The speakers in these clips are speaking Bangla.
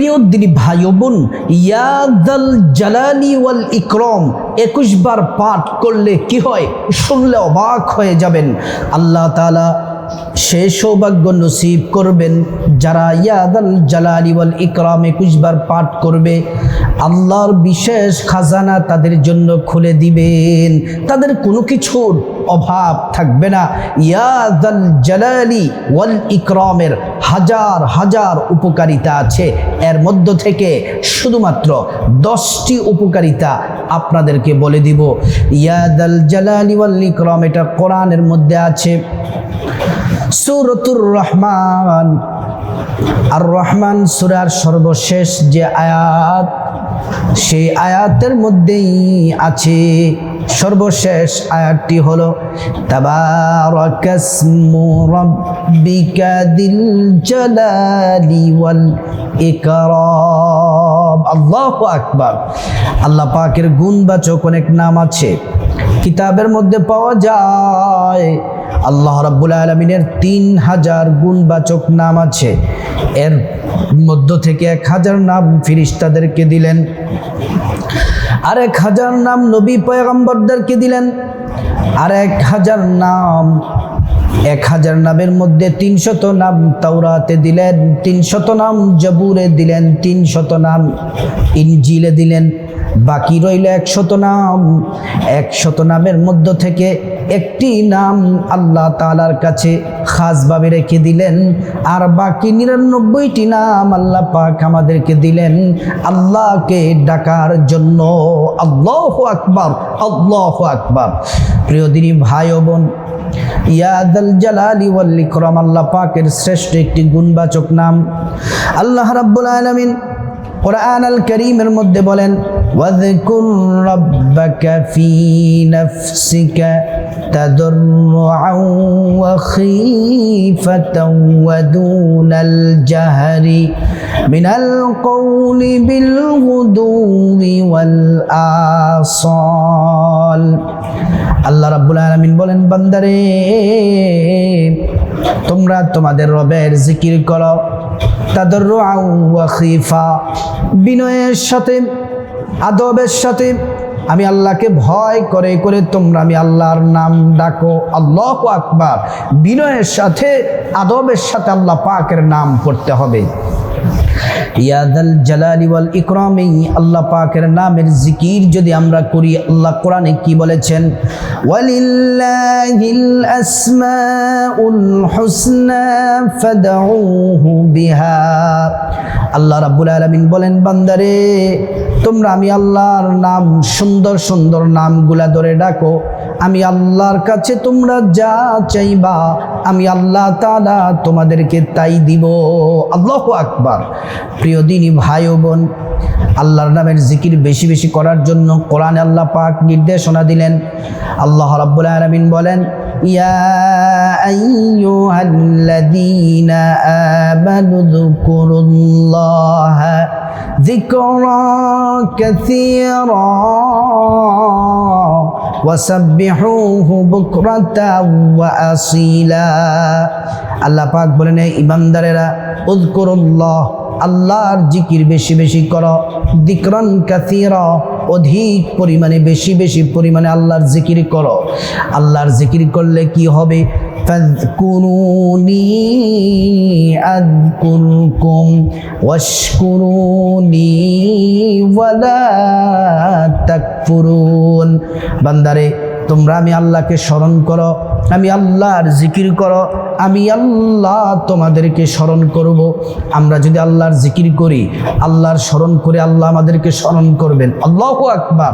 প্রিয় দিনী ভাই বোন, ইয়াদাল জালালি ওয়াল ইকরম, একুশ বার পাঠ করলে কি হয়? শুনলে অবাক হয়ে যাবেন। আল্লাহ তাআলা সে সৌভাগ্য নসিব করবেন যারা ইয়াদাল জালালি ওয়াল ইকরাম একুশ বার পাঠ করবে। আল্লাহর বিশেষ খাজানা তাদের জন্য খুলে দিবেন। তাদের কোনো কিছুর অভাব থাকবে না। ইয়াদাল জালালি ওয়াল ইকরামের হাজার হাজার উপকারিতা আছে। এর মধ্য থেকে শুধুমাত্র দশটি উপকারিতা আপনাদেরকে বলে দিব। ইয়াদাল জালালি ওয়াল ইকরাম, এটা কোরআনের মধ্যে আছে। সুরতুর রহমান। আর রহমান সুরার সর্বশেষ যে আয়াত, সেই আয়াতের মধ্যেই আছে সর্বশেষ আয়াতটি হলো, তাবারাকাসমু রাব্বিকা আল্লাহ পাকের গুণবাচক অনেক নাম আছে। কিতাবের মধ্যে পাওয়া যায় আল্লাহ রাব্বুল আলমিনের তিন হাজার গুণবাচক নাম আছে। এর মধ্য থেকে এক হাজার নাম ফিরিস্তাদেরকে দিলেন। আর এক হাজার নাম নবী পয়গম্বরদেরকে দিলেন। আর এক হাজার নাম এক হাজার নামের মধ্যে তিনশত নাম তাওরাতে দিলেন, তিনশত নাম জবুরে দিলেন, তিনশত নাম ইনজিলে দিলেন, বাকি রইল একশত নাম। একশত নামের মধ্য থেকে একটি নাম আল্লাহ তালার কাছে খাসভাবে রেখে দিলেন, আর বাকি নিরানব্বইটি নাম আল্লাহ পাক আমাদেরকে দিলেন, আল্লাহকে ডাকার জন্য। আল্লাহ আকবার আল্লাহ আকবার। প্রিয় দিনী ভাই বোন ইয়াদাল জালালি ওয়াল ইকরাম আল্লাহ পাকের শ্রেষ্ঠ একটি গুণবাচক নাম আল্লাহ রাব্বুল আলামিন কোরআন আল করিমের মধ্যে বলেন واذكر ربك في نفسك تضرعا وخيفة ودون الجهر من القول بالغدو والآصال আল্লাহ রাব্বুল আলামিন বলেন, বান্দারে, তোমরা তোমাদের রবের জিকির করো। তাদের খিফা, বিনয়ের সাথে, আদবের সাথে। আমি আল্লাহকে ভয় করে করে তোমরা আমি আল্লাহর নাম ডাকো। আল্লাহ আকবার। বিনয়ের সাথে, আদবের সাথে আল্লাহ পাকের নাম পড়তে হবে। ইয়াদাল জালালি ওয়াল ইকরামে, আল্লাহ পাকের নামের জিকির যদি আমরা করি, আল্লাহ কোরআনে কি বলেছেন? ওয়ালিল্লাহিল আসমাউল হুসনা ফাদউহু বিহা। আল্লাহ রাব্বুল আলামিন বলেন, বান্দারে তোমরা আমি আল্লাহর নাম, সুন্দর সুন্দর নামগুলা ধরে ডাকো। আমি আল্লাহর কাছে তোমরা যা চাইবা, আমি আল্লাহ তালা তোমাদেরকে তাই দিব। আল্লাহ আকবার। প্রিয় দিনী ভাই ও বোন, আল্লাহর নামের জিকির বেশি বেশি করার জন্য কোরআন আল্লাহ পাক নির্দেশনা দিলেন। আল্লাহ রাব্বুল আলামিন বলেন ইয়া আইয়ুহাল্লাযীনা আমানু যকুরুল্লাহা ذكرا كثيرا وسبحوه بكرة وأصيلا আল্লাহ পাক বলেন এই ইমানদারেরা উযকুরুল্লাহ আল্লাহর জিকির বেশি বেশি করো দিকরন কাসীরা অধিক পরিমাণে বেশি বেশি পরিমাণে আল্লাহর জিকির করো আল্লাহর জিকির করলে কি হবে فاذكروني أذكركم واشكروني ولا تكفرون বান্দারে তোমরা আমি আল্লাহকে স্মরণ করো, আমি আল্লাহর জিকির করো, আমি আল্লাহ তোমাদেরকে স্মরণ করব। আমরা যদি আল্লাহর জিকির করি, আল্লাহর স্মরণ করে আল্লাহ আমাদেরকে স্মরণ করবেন। আল্লাহ আকবার।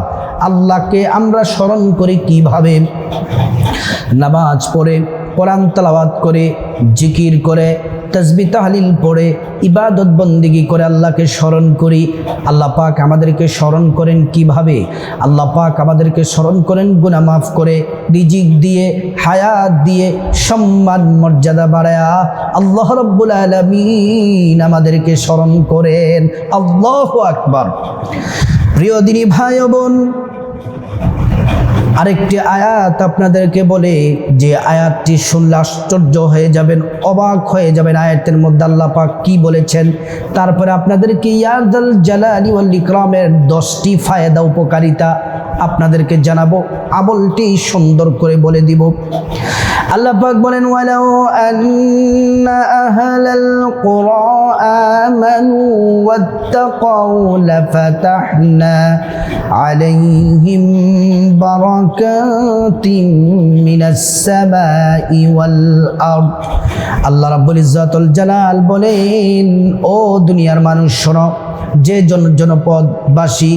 আল্লাহকে আমরা স্মরণ করি কীভাবে? নামাজ পড়ে, কোরআন তালাবাদ করে জিকির করে তসবি তাহলিল পড়ে, ইবাদত বন্দিগি করে আল্লাহকে স্মরণ করি। আল্লাহ পাক আমাদেরকে স্মরণ করেন কীভাবে? আল্লাহ পাক আমাদেরকে স্মরণ করেন গুনাহ মাফ করে, রিজিক দিয়ে, হায়াত দিয়ে, সম্মান, মর্যাদা বাড়ায়া আল্লাহ রব্বুল আলমিন আমাদেরকে স্মরণ করেন। আল্লাহ আকবার। প্রিয় দিনী ভাই বোন আরেকটি আয়াত আপনাদেরকে বলে যে আয়াতটি শুনলে আশ্চর্য হয়ে যাবেন, অবাক হয়ে যাবেন আয়াতের মধ্যে আল্লাহ পাক কি বলেছেন। তারপরে আপনাদেরকে ইয়াদাল জালালি ওয়াল ইকরামের দশটি ফায়দা, উপকারিতা আপনাদেরকে জানাব, আমলটি সুন্দর করে বলে দিব। আল্লাহ পাক বলেন, ওয়ালাউ আন্না আহলাল কুরা আমানু ওয়াত্তাকাউ লাফাতাহনা আলাইহিম মিনাস সামাই ওয়াল আরদ। আল্লাহ রাব্বুল ইজ্জাতুল জালাল বলেন, ও দুনিয়ার মানুষ শোনো, যে জন জনপদবাসী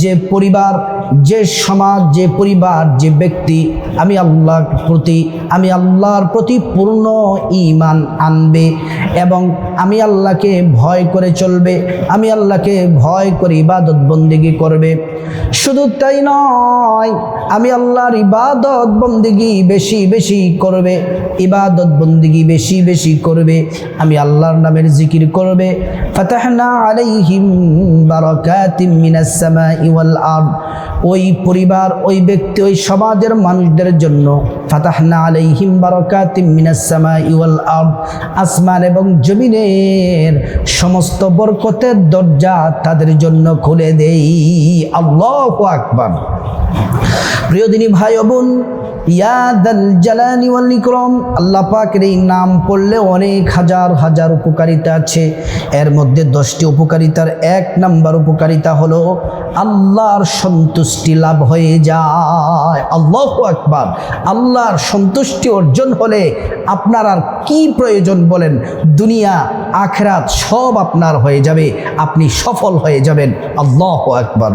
যে পরিবার যে সমাজ, যে পরিবার, যে ব্যক্তি, আমি আল্লাহর প্রতি, আমি আল্লাহর প্রতি পূর্ণ ঈমান আনবে এবং আমি আল্লাহকে ভয় করে চলবে, আমি আল্লাহকে ভয় করে ইবাদত বন্দিগি করবে। শুধু তাই নয়, আমি আল্লাহর ইবাদত বন্দিগি বেশি বেশি করবে, ইবাদত বন্দিগি বেশি বেশি করবে, আমি আল্লাহর নামের জিকির করবে। ফাতাহনা আলাইহিম বারাকাতিম মিনাস সামাই ওয়াল আরদ। ওই পরিবার, ওই ব্যক্তি, ওই সমাজের মানুষদের জন্য ফাতাহনা আলাইহিম বারাকাতিম আসমান এবং জমিনের সমস্ত বরকতের দরজা তাদের জন্য খুলে দেই। আল্লাহু আকবার। প্রিয় দিনী ভাই বোন ইয়াদাল জালানি ওয়াল ইকরাম। আল্লাহ পাকের এই নাম পড়লে অনেক হাজার হাজার উপকারিতা আছে। এর মধ্যে দশটি উপকারিতার এক নাম্বার উপকারিতা হলো, আল্লাহর সন্তুষ্টি লাভ হয়ে যায়। আল্লাহ আকবার। আল্লাহর সন্তুষ্টি অর্জন হলে আপনার আর কি প্রয়োজন বলেন? দুনিয়া, আখরাত সব আপনার হয়ে যাবে। আপনি সফল হয়ে যাবেন। আল্লাহ আকবার।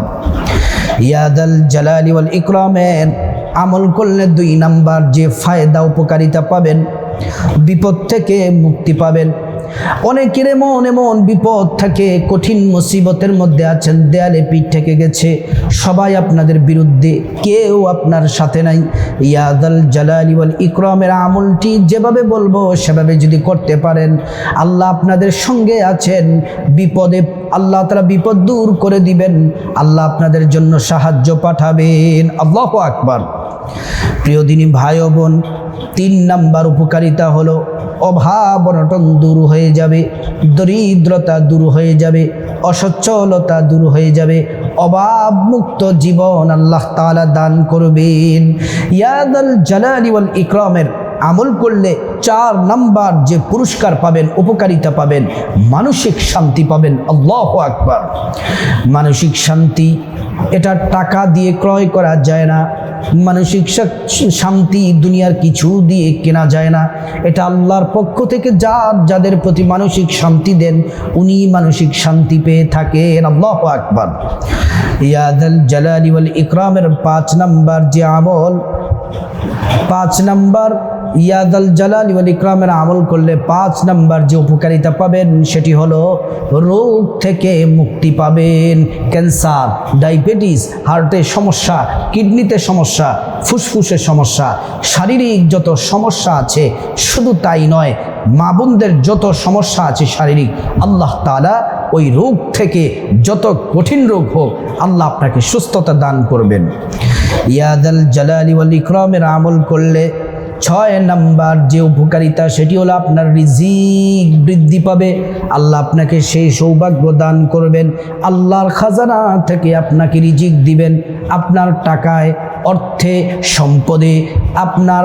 ইয়াদাল জালালি ওয়াল ইকরামের আমল করলে দুই নাম্বার যে ফায়দা উপকারিতা পাবেন, বিপদ থেকে মুক্তি পাবেন। অনেকের এমন এমন বিপদ থাকে, কঠিন মুসিবতের মধ্যে আছেন, দেয়ালে পিঠ থেকে গেছে। সবাই আপনাদের বিরুদ্ধে, কেউ আপনার সাথে নাই। ইয়াদাল জালালি ওয়াল ইকরামের আমলটি যেভাবে বলব, সেভাবে যদি করতে পারেন, আল্লাহ আপনাদের সঙ্গে আছেন। বিপদে, আল্লাহ তারা বিপদ দূর করে দিবেন। আল্লাহ আপনাদের জন্য সাহায্য পাঠাবেন। আল্লাহ আকবার। প্রিয় দিনী ভাই বোন, তিন নাম্বার উপকারিতা হলো অভাব অনটন দূর হয়ে যাবে, দরিদ্রতা দূর হয়ে যাবে, অসচ্ছলতা দূর হয়ে যাবে অভাব মুক্ত জীবন আল্লাহ তাআলা দান করবেন। ইয়াদাল জালালি ইকরামের আমল করলে চার নাম্বার যে পুরস্কার পাবেন, উপকারিতা পাবেন, মানসিক শান্তি পাবেন, আল্লাহ আকবার। মানসিক শান্তি, এটা টাকা দিয়ে ক্রয় করা যায় না। মানসিক শান্তি দুনিয়ার কিছু দিয়ে কেনা যায় না। এটা আল্লাহর পক্ষ থেকে যা যাদের প্রতি মানসিক শান্তি দেন উনি মানসিক শান্তি পেয়ে থাকেন। আল্লাহ আকবর। ইয়াদাল জালালি ইকরামের পাঁচ নাম্বার যে আমল, পাঁচ নাম্বার ইয়াদাল জালাল ওয়াল ইকরামের আমল করলে পাঁচ নাম্বার যে উপকারিতা পাবেন সেটি হলো রোগ থেকে মুক্তি পাবেন। ক্যান্সার, ডায়াবেটিস, হার্টের সমস্যা, কিডনিতে সমস্যা, ফুসফুসের সমস্যা, শারীরিক যত সমস্যা আছে শুধু তাই নয়, মা বোনদের যত সমস্যা আছে শারীরিক, আল্লাহ তাআলা ওই রোগ থেকে যত কঠিন রোগ হোক আল্লাহ আপনাকে সুস্থতা দান করবেন। ইয়াদাল জালালি ওয়াল ইকরামের আমল করলে ছয় নাম্বার যে উপকারিতা, সেটি হলো আপনার রিজিক বৃদ্ধি পাবে। আল্লাহ আপনাকে সেই সৌভাগ্য দান করবেন। আল্লাহর খাজানা থেকে আপনাকে রিজিক দিবেন। আপনার টাকায় অর্থে, সম্পদে আপনার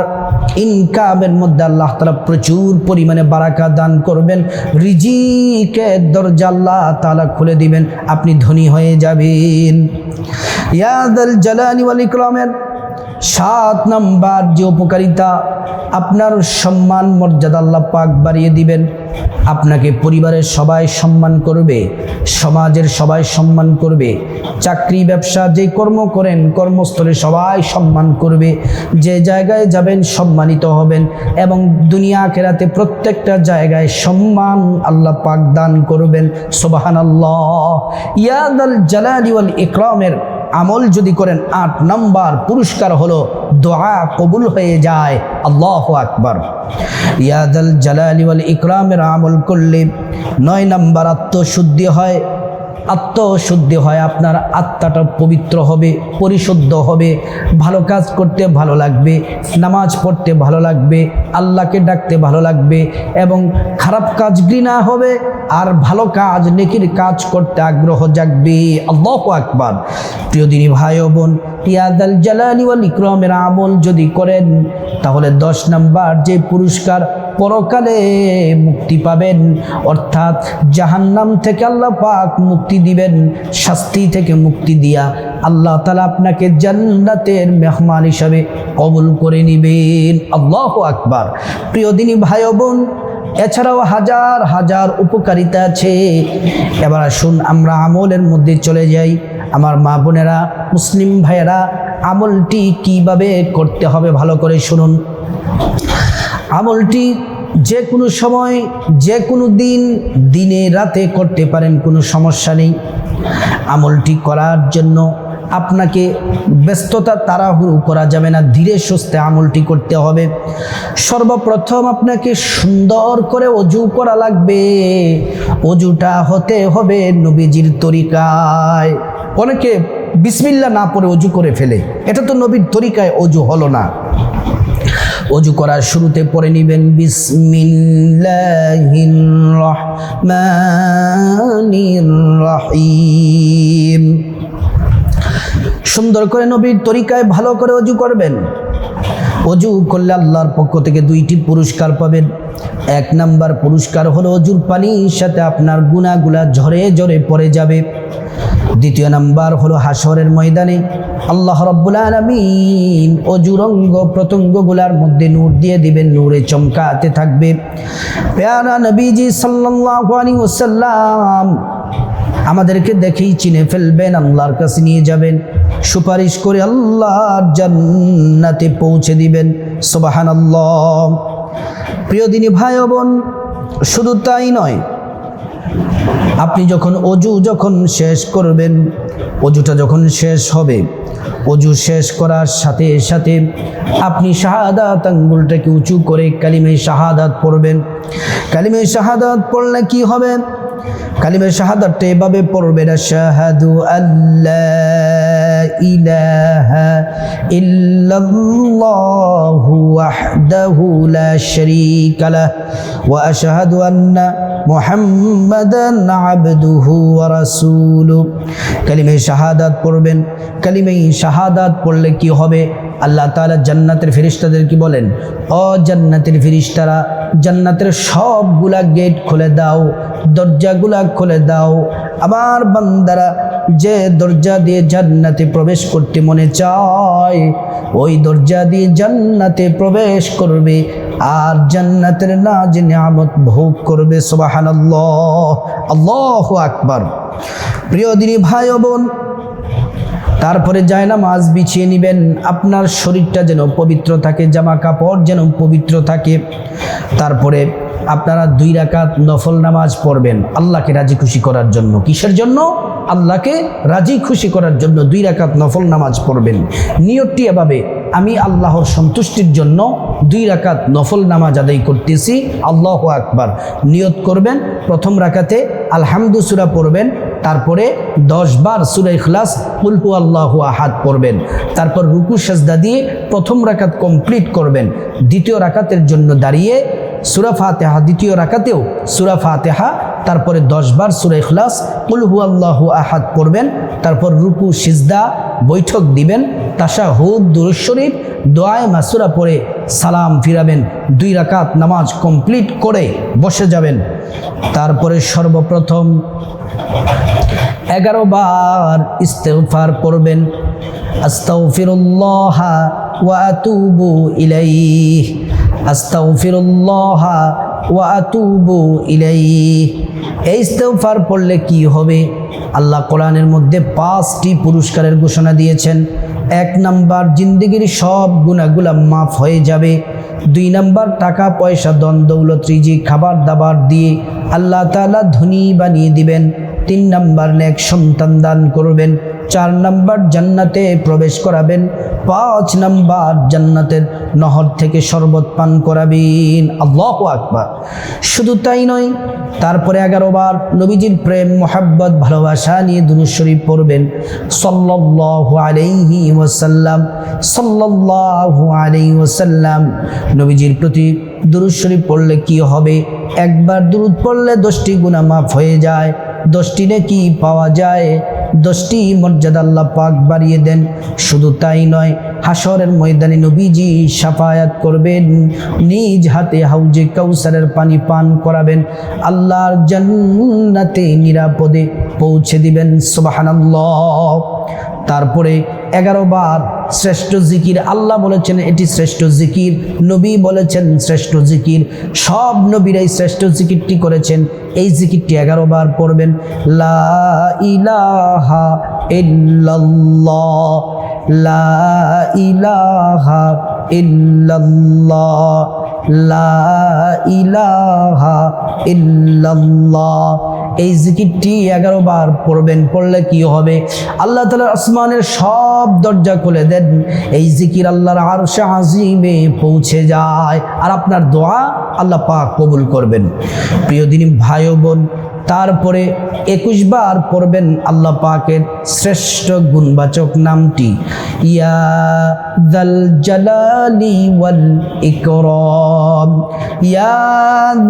ইনকামের মধ্যে আল্লাহ তালা প্রচুর পরিমাণে বারাকা দান করবেন। রিজিকের দরজা আল্লাহ তালা খুলে দিবেন। আপনি ধনী হয়ে যাবেন। জালালি ওয়াল ইকরামের সাত নাম্বার যে উপকারিতা, আপনার সম্মান মর্যাদা আল্লাহ পাক বাড়িয়ে দিবেন। আপনাকে পরিবারের সবাই সম্মান করবে, সমাজের সবাই সম্মান করবে, চাকরি, ব্যবসা যে কর্ম করেন, কর্মস্থলে সবাই সম্মান করবে। যে জায়গায় যাবেন সম্মানিত হবেন এবং দুনিয়া কেরাতে প্রত্যেকটা জায়গায় সম্মান আল্লাহ পাক দান করবেন। সোবাহান আল্লাহ ইয়াদাল জালালি ওয়াল ইকরামের আমল যদি করেন, আট নম্বর পুরস্কার হলো দোয়া কবুল হয়ে যায়। আল্লাহ আকবর। ইয়াদাল জালালি ওয়াল ইকরামের আমল করলে নয় নম্বর আত্মশুদ্ধি হয়। আত্মশুদ্ধি হয়, আপনার আত্মাটা পবিত্র হবে, পরিশুদ্ধ হবে, ভালো কাজ করতে ভালো লাগবে, নামাজ পড়তে ভালো লাগবে, আল্লাহকে ডাকতে ভালো লাগবে এবং খারাপ কাজ ঘৃণা হবে, আর ভালো কাজ, নেকির কাজ করতে আগ্রহ জাগবে। আল্লাহ আকবার। প্রিয় দিনী ভাই বোন ইয়াদাল জালালি ওয়াল ইকরামের আমল যদি করেন, তাহলে দশ নাম্বার যে পুরস্কার পরকালে মুক্তি পাবেন, অর্থাৎ জাহান্নাম থেকে আল্লাহ পাক মুক্তি দিবেন, শাস্তি থেকে মুক্তি দিয়া আল্লাহ তালা আপনাকে জান্নাতের মেহমান হিসাবে কবুল করে নিবেন। আল্লাহ আকবার। প্রিয় দিনী ভাই বোন এছাড়াও হাজার হাজার উপকারিতা আছে। এবার আসুন আমরা আমলের মধ্যে চলে যাই। আমার মা বোনেরা, মুসলিম ভাইয়েরা, আমলটি কীভাবে করতে হবে ভালো করে শুনুন। আমলটি যে কোনো সময়, যে কোনো দিন, দিনে, রাতে করতে পারেন, কোনো সমস্যা নেই। আমলটি করার জন্য আপনাকে ব্যস্ততা তাড়াহুড়ো করা যাবে না, ধীরে সুস্থে আমলটি করতে হবে। সর্বপ্রথম আপনাকে সুন্দর করে অজু করা লাগবে। অজুটা হতে হবে নবীজির তরিকায়। অনেকে বিসমিল্লা না পড়ে অজু করে ফেলে। এটা তো নবীর তরিকায় অজু হলো না। অজু করার শুরুতে পড়ে নিবেন, বিসমিল্লাহির সুন্দর করে নবীর তরিকায় ভালো করে অজু করবেন। অজু করলে আল্লাহর পক্ষ থেকে দুইটি পুরস্কার পাবেন। এক নাম্বার পুরস্কার হলো অজুর পানির সাথে আপনার গুণাগুলা ঝরে ঝরে পড়ে যাবে। দ্বিতীয় নাম্বার হলো হাসরের ময়দানে আল্লাহ রব্বুল আলমিন অজুরঙ্গ প্রত্যঙ্গগুলার মধ্যে নূর দিয়ে দিবেন, নূরে চমকাতে থাকবে। পেয়ারা নবীজি সাল্লাল্লাহু আলাইহি ওয়াসাল্লাম আমাদেরকে দেখেই চিনে ফেলবেন, আল্লাহর কাছে নিয়ে যাবেন, সুপারিশ করে আল্লাহর জান্নাতে পৌঁছে দিবেন। সুবাহান আল্লাহ প্রিয় দিনী ভাই বোন, শুধু তাই নয় আপনি যখন অজু যখন শেষ করবেন, অজুটা যখন শেষ হবে, অজু শেষ করার সাথে সাথে আপনি শাহাদাত আঙ্গুলটাকে উঁচু করে কালিমে শাহাদাত পড়বেন। কালিমে শাহাদাত পড়লে কি হবে? কালিমে শাহাদাতটা এভাবে পড়বেন শাহাদু আল্লাহ ইলাহা ইল্লাল্লাহু ওয়াহদাহু লা শারীকা লাহ ওয়া আশহাদু আন্না মুহাম্মাদান আবদুহু ওয়া রাসূলুহু কালিমে শাহাদাত পড়বেন। কালিমে শাহাদাত পড়লে কি হবে? আল্লাহ তালা জান্নাতের ফেরেশতাদের কি বলেন? ও জান্নাতের ফেরেশতারা, জান্নাতের সবগুলা গেট খুলে দাও, দরজাগুলা খুলে দাও। আমার বান্দারা যে দরজা দিয়ে জান্নাতে প্রবেশ করতে মনে চায়, ওই দরজা দিয়ে জান্নাতে প্রবেশ করবে। আর জান্নাতের নাজ নিয়ামত ভোগ করবে সুবাহান আল্লাহ আকবার। প্রিয় দিনী ভাই বোন, তারপরে যায় না মাছ বিছিয়ে নেবেন। আপনার শরীরটা যেন পবিত্র থাকে, জামা কাপড় যেন পবিত্র থাকে। তারপরে আপনারা দুই রাকাত নফল নামাজ পড়বেন। আল্লাহকে রাজি খুশি করার জন্য। কিসের জন্য? আল্লাহকে রাজি খুশি করার জন্য দুই রাকাত নফল নামাজ পড়বেন। নিয়তটি এভাবে, আমি আল্লাহর সন্তুষ্টির জন্য দুই রাকাত নফল নামাজ আদায় করতেছি। আল্লাহ আকবার। নিয়ত করবেন, প্রথম রাকাতে আলহামদু সুরা পড়বেন, তারপরে দশ বার সুরা ইখলাস কুলহু আল্লাহু আহাদ পড়বেন। তারপর রুকু, সাজদা দিয়ে প্রথম রাকাত কমপ্লিট করবেন। দ্বিতীয় রাকাতের জন্য দাঁড়িয়ে সুরা ফাতেহা দ্বিতীয় রাকাতেও সুরা ফাতেহা, তারপরে দশবার সুরা ইখলাস কুলহু আল্লাহু আহাদ পড়বেন, তারপর রুকু, সিজদা, বৈঠক দিবেন তাসা হুদ দুরুশরীফ দোয়ায় মাসুরা পড়ে সালাম ফিরাবেন, দুই রাকাত নামাজ কমপ্লিট করে বসে যাবেন। তারপরে সর্বপ্রথম এগারো বার ইস্তেফার পড়বেন। আস্তাগফিরুল্লাহ ওয়া আতুবু ইলাইহ। ইলাইহ। এই পড়লে কি হবে? আল্লাহ কোরআনের মধ্যে পাঁচটি পুরস্কারের ঘোষণা দিয়েছেন। এক নাম্বার, জিন্দগির সব গুণাগুলা মাফ হয়ে যাবে। দুই নাম্বার, টাকা, পয়সা দন দৌলত রিজি খাবার, দাবার দিয়ে আল্লাহ তাআলা ধনী বানিয়ে দিবেন। তিন নাম্বার, নেক সন্তান দান করবেন। চার নাম্বার জান্নাতে প্রবেশ করাবেন, পাঁচ নাম্বার জান্নাতের নহর থেকে শরবত পান করাবেন। আল্লাহ আকবার। শুধু তাই নয়, তারপরে এগারো বার নবীজির প্রেম, মোহাব্বত, ভালোবাসা নিয়ে দুরুদ শরীফ পড়বেন। সাল্লাল্লাহু আলাইহি ওয়াসাল্লাম, সাল্লাল্লাহু আলাইহি ওয়াসাল্লাম। নবীজির প্রতি দুরুদ শরীফ পড়লে কি হবে? একবার দুরুদ পড়লে দশটি গুনাহ মাফ হয়ে যায়, দশটি নেকি পাওয়া যায়। দশটি মর্যাদা আল্লাহ পাক বাড়িয়ে দেন। শুধু তাই নয় হাসরের ময়দানে নবীজি সাফায়াত করবেন, নিজ হাতে হাউজে কাউসারের পানি পান করাবেন, আল্লাহর জান্নাতে নিরাপদে পৌঁছে দিবেন। সুবহানাল্লাহ। তারপরে এগারো বার শ্রেষ্ঠ জিকির, আল্লাহ বলেছেন এটি শ্রেষ্ঠ জিকির, নবী বলেছেন শ্রেষ্ঠ জিকির, সব নবীর এই শ্রেষ্ঠ জিকিরটি করেছেন। এই জিকিরটি এগারো বার পড়বেন। লা ইলাহা ইল্লাল্লাহ, লা ইলাহা ইলাহা ইল্লাল্লাহ। এই জিকিরটি এগারো বার পড়বেন, পড়লে কি হবে? আল্লাহ তালার আসমানের সব দরজা খুলে দেন। এই জিকির আল্লাহর আর শাহিমে পৌঁছে যায়। আর আপনার দোয়া আল্লাহ পাক কবুল করবেন। প্রিয় দিনী ভাই বোন তারপরে একুশ বার পড়বেন আল্লাহ পাকের শ্রেষ্ঠ গুণবাচক নামটি। ইয়া দাল জালালি ওয়াল ইকরাম। ইয়া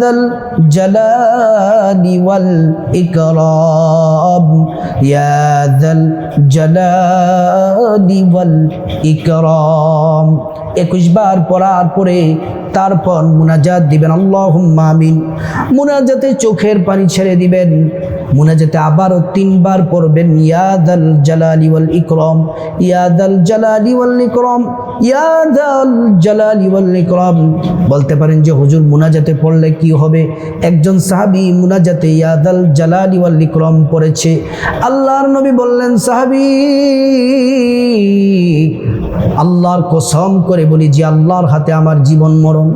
দাল জালালি ওয়াল ইকরাম। ইয়া দাল জালালি ওয়াল ইকরাম। একুশ বার পড়ার পরে তারপর মুনাজাত দিবেন আল্লাহ আমিন। মুনাজাতে চোখের পানি ছেড়ে দিবেন। মুনাজাতে আবারও তিনবার পড়বেন ইয়াদাল জালালি ওয়াল ইকরম ইয়াদাল জালালি ওয়াল ইকরম ইয়াদাল জালালি ওয়াল ইকরম। বলতে পারেন যে, হুজুর মুনাজাতে পড়লে কি হবে? একজন সাহাবী মুনাজাতে ইয়াদাল জালালি ওয়াল ইকরম পড়েছে। আল্লাহর নবী বললেন, সাহাবী আল্লাহর কসম করে বলি যে আল্লাহর হাতে আমার জীবন মরণ।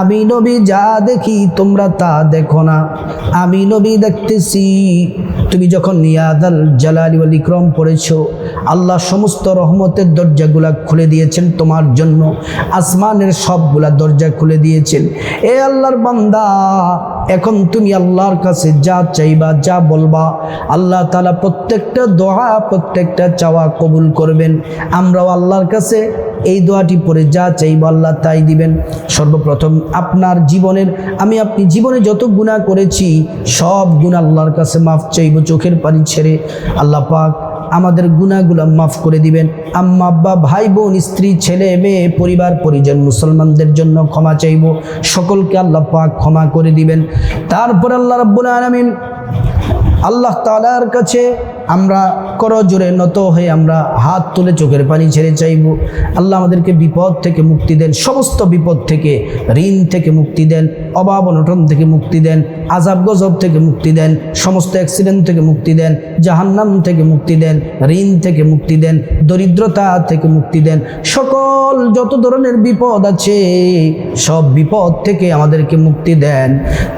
আমি নবী যা দেখি তোমরা তা দেখো না। আমি নবী দেখতেছি, তুমি যখন নিয়াদাল জালালি ওয়াল ইকরম পড়েছো, আল্লাহ সমস্ত রহমতের দরজাগুলা খুলে দিয়েছেন তোমার জন্য। আসমানের সবগুলা দরজা খুলে দিয়েছেন। এ আল্লাহর বান্দা, এখন তুমি আল্লাহর কাছে যা চাইবা, যা বলবা, আল্লাহ তালা প্রত্যেকটা দোয়া, প্রত্যেকটা চাওয়া কবুল করবেন। আমরাও আল্লাহর কাছে এই দোয়াটি পরে যা চাইব আল্লাহ তাই দিবেন। সর্বপ্রথম আপনার জীবনের, আমি আপনি জীবনে যত গুণা করেছি, সব গুণ আল্লাহর কাছে মাফ চাইব, চোখের পানি ছেড়ে আল্লাহ পাক আমাদের গুণাগুলো মাফ করে দিবেন। আম্মা, আব্বা, ভাই, বোন, স্ত্রী, ছেলে, মেয়ে, পরিবার, পরিজন, মুসলমানদের জন্য ক্ষমা চাইব, সকলকে আল্লাহ পাক ক্ষমা করে দিবেন। তারপর আল্লাহ রাব্বুল আলামিন আল্লাহ তালার কাছে আমরা করজোরে নত হয়ে আমরা হাত তুলে চোখের পানি ছেড়ে চাইব। আল্লাহ আমাদেরকে বিপদ থেকে মুক্তি দেন, সমস্ত বিপদ থেকে, ঋণ থেকে মুক্তি দেন। অভাব অনটন থেকে মুক্তি দেন, আজাব গজব থেকে মুক্তি দেন, সমস্ত অ্যাক্সিডেন্ট থেকে মুক্তি দেন, জাহান্নাম থেকে মুক্তি দেন, ঋণ থেকে মুক্তি দেন, দরিদ্রতা থেকে মুক্তি দেন। সকল যত ধরনের বিপদ আছে, সব বিপদ থেকে আমাদেরকে মুক্তি দেন।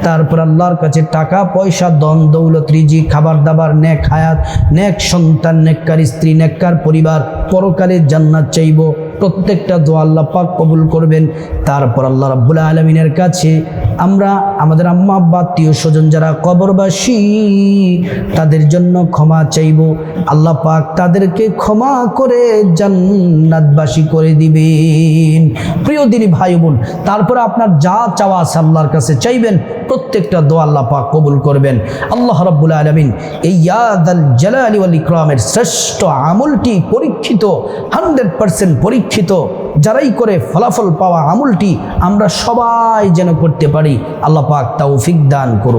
তারপর আল্লাহর কাছে টাকা, পয়সা দন দৌলত রিজি খাবার দাবার, নেক হায়াত, নেক সন্তান, নেককার স্ত্রী, নেককার পরিবার পরকালের জান্নাত চাইব। প্রত্যেকটা দোয়া আল্লাহ পাক কবুল করবেন। তারপর আল্লাহ রাব্বুল আলমিনের কাছে আমরা আমাদের আম্মা, আব্বা, আত্মীয় স্বজন যারা কবরবাসী, তাদের জন্য ক্ষমা চাইব। আল্লাহ পাক তাদেরকে ক্ষমা করে জান্নাতবাসী করে দিবেন। প্রিয় দিনী ভাই বোন, তারপরে আপনার যা চাওয়া আছে আল্লাহর কাছে চাইবেন, প্রত্যেকটা দোয়া আল্লাহ পাক কবুল করবেন। আল্লাহ রাব্বুল আলমিন এই ইয়াদ আল জালালি ওয়াল ইকরামের শ্রেষ্ঠ আমলটি পরীক্ষিত, হান্ড্রেড পার্সেন্ট পরীক্ষিত, যারাই করে ফলাফল পাওয়া আমলটি আমরা সবাই যেন করতে পারি আল্লাহ পাক তৌফিক দান করুন